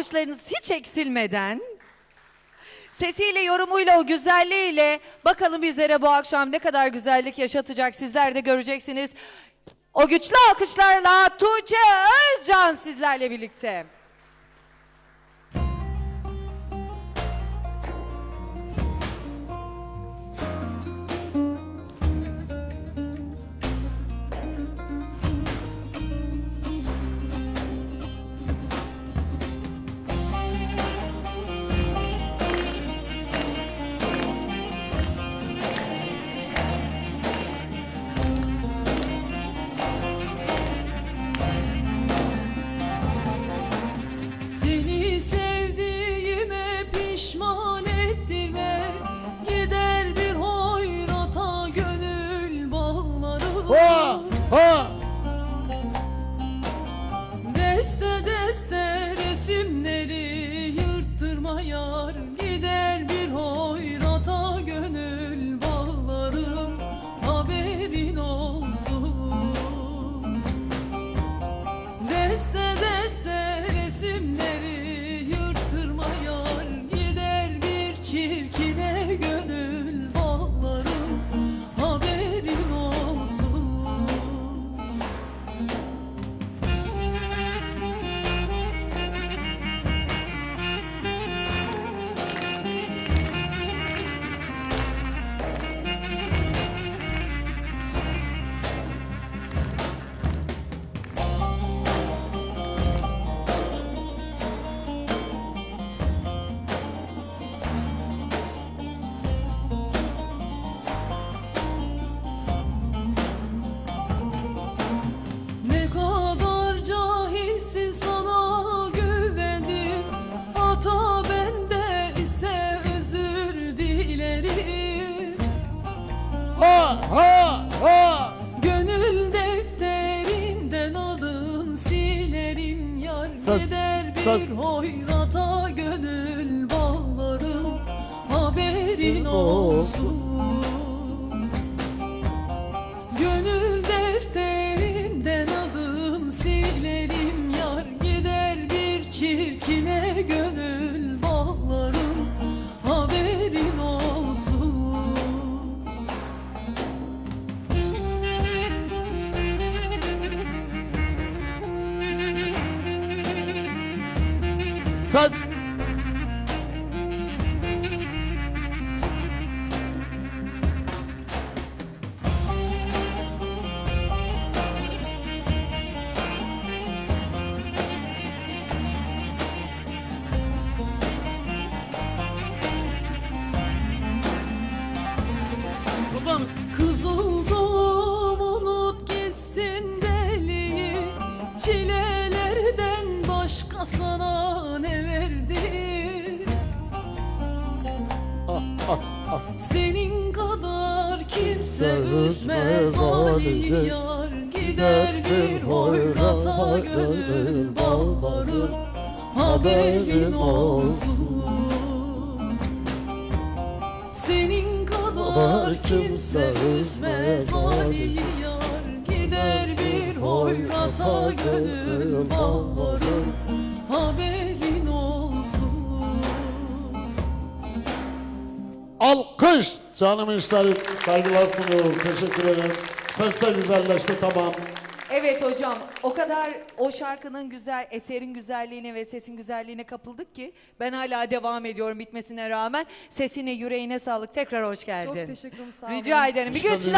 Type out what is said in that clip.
alkışlarınız hiç eksilmeden sesiyle, yorumuyla, o güzelliğiyle bakalım bizlere bu akşam ne kadar güzellik yaşatacak sizler de göreceksiniz. O güçlü alkışlarla Tuğçe Özcan sizlerle birlikte. Yar Gider Sus, gider bir sus. hoyrata gönül bağlarım Haberin olsun Kızıldım unut gitsin deliyi Çilelerden başka Senin kadar kimse Üzmez üzmez Ali Ali yar Gider bir hoyrata gönül bağlarım Haberin olsun. Senin kadar kimse üzmez Ali yar Gider bir hoyrata gönül bağlarım Haberin Alkış! Canım işlerim. Saygılar sunuyorum. Teşekkür ederim. Ses de güzelleşti tamam. Evet hocam o kadar o şarkının güzel, eserin güzelliğine ve sesin güzelliğine kapıldık ki ben hala devam ediyorum bitmesine rağmen. Sesine, yüreğine sağlık. Tekrar hoş geldin. Çok teşekkür ederim. Sağ olun. Rica ederim. Bir güçlü